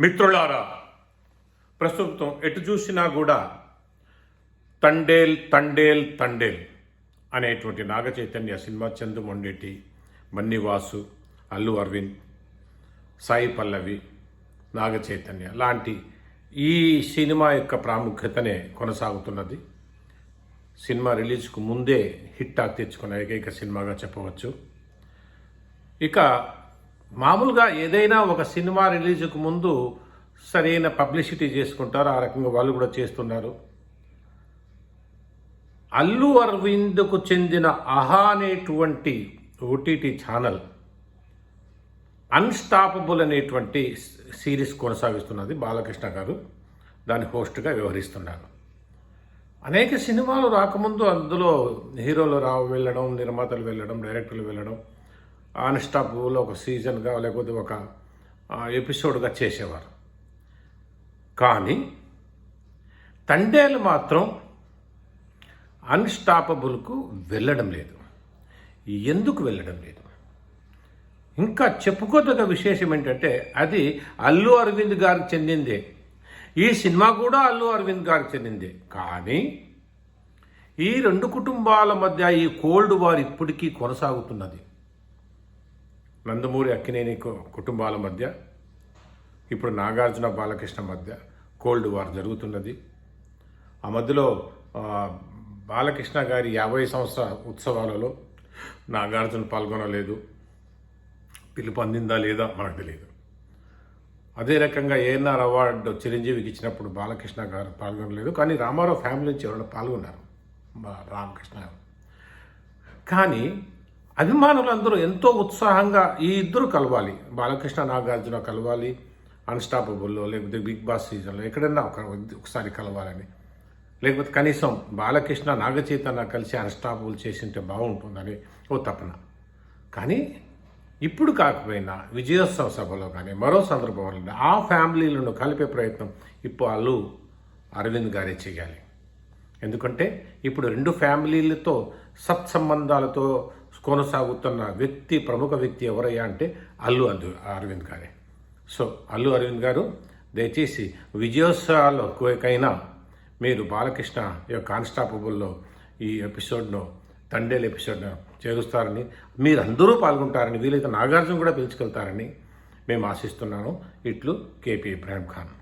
మిత్రులారా ప్రస్తుతం ఎటు చూసినా కూడా తండేల్ తండేల్ తండేల్ అనేటువంటి నాగ చైతన్య సినిమా చందు మొండేటి మన్నివాసు అల్లు అరవింద్ సాయి పల్లవి నాగ చైతన్య లాంటి ఈ సినిమా యొక్క ప్రాముఖ్యతనే కొనసాగుతున్నది. సినిమా రిలీజ్కు ముందే హిట్ టాక్ తెచ్చుకున్న ఏకైక సినిమాగా చెప్పవచ్చు. ఇక మామూలుగా ఏదైనా ఒక సినిమా రిలీజ్కు ముందు సరైన పబ్లిసిటీ చేసుకుంటారు. ఆ రకంగా వాళ్ళు కూడా చేస్తున్నారు. అల్లు అరవింద్కు చెందిన అహా అనేటువంటి ఓటీటీ ఛానల్ అన్స్టాపబుల్ అనేటువంటి సిరీస్ కొనసాగిస్తున్నది బాలకృష్ణ గారు. దాని హోస్ట్గా వ్యవహరిస్తున్నారు. అనేక సినిమాలు రాకముందు అందులో హీరోలు రా వెళ్ళడం నిర్మాతలు వెళ్ళడం డైరెక్టర్లు వెళ్ళడం అన్స్టాపబుల్ ఒక సీజన్గా లేకపోతే ఒక ఎపిసోడ్గా చేసేవారు. కానీ తండేలు మాత్రం అన్స్టాపబుల్కు వెళ్ళడం లేదు. ఎందుకు వెళ్ళడం లేదు? ఇంకా చెప్పుకోదగ్గ విశేషం ఏంటంటే అది అల్లు అరవింద్ గారికి చెందిందే. ఈ సినిమా కూడా అల్లు అరవింద్ గారికి చెందిందే. కానీ ఈ రెండు కుటుంబాల మధ్య ఈ కోల్డ్ వార్ ఇప్పటికీ కొనసాగుతున్నది. నందమూరి అక్కినేని కుటుంబాల మధ్య ఇప్పుడు నాగార్జున బాలకృష్ణ మధ్య కోల్డ్ వార్ జరుగుతున్నది. ఆ మధ్యలో బాలకృష్ణ గారి యాభై సంవత్సరాల ఉత్సవాలలో నాగార్జున పాల్గొనలేదు. పిలుపు అందిందా లేదా మనకు తెలియదు. అదే రకంగా ఏఎన్ఆర్ అవార్డు చిరంజీవికి ఇచ్చినప్పుడు బాలకృష్ణ గారు పాల్గొనలేదు. కానీ రామారావు ఫ్యామిలీ నుంచి ఎవరైనా పాల్గొన్నారు? మా రామకృష్ణ. కానీ అభిమానులందరూ ఎంతో ఉత్సాహంగా ఈ ఇద్దరు కలవాలి. బాలకృష్ణ నాగార్జున కలవాలి. అన్స్టాపబుల్లో లేకపోతే బిగ్ బాస్ సీజన్లో ఎక్కడైనా ఒక ఒకసారి కలవాలని. లేకపోతే కనీసం బాలకృష్ణ నాగచైతన్య కలిసి అన్స్టాపబుల్ చేసింటే బాగుంటుందని ఓ తపన. కానీ ఇప్పుడు కాకపోయినా విజయోత్సవ సభలో కానీ మరో సందర్భంలో ఆ ఫ్యామిలీలను కలిపే ప్రయత్నం ఇప్పుడు వాళ్ళు అరవింద్ గారే చేయాలి. ఎందుకంటే ఇప్పుడు రెండు ఫ్యామిలీలతో సత్సంబంధాలతో కొనసాగుతున్న వ్యక్తి ప్రముఖ వ్యక్తి ఎవరయ్యా అంటే అల్లు అందు అరవింద్ గారే. సో అల్లు అరవింద్ గారు దయచేసి విజయోత్సవాలకైనా మీరు బాలకృష్ణ యొక్క కానిస్టాపబుల్లో ఈ ఎపిసోడ్ను తండేల్ ఎపిసోడ్ను చేరుస్తారని మీరు అందరూ పాల్గొంటారని వీలైతే నాగార్జున కూడా పిలుచుకెళ్తారని మేము ఆశిస్తున్నాను. ఇట్లు కేపీ ఇబ్రాహిం ఖాన్.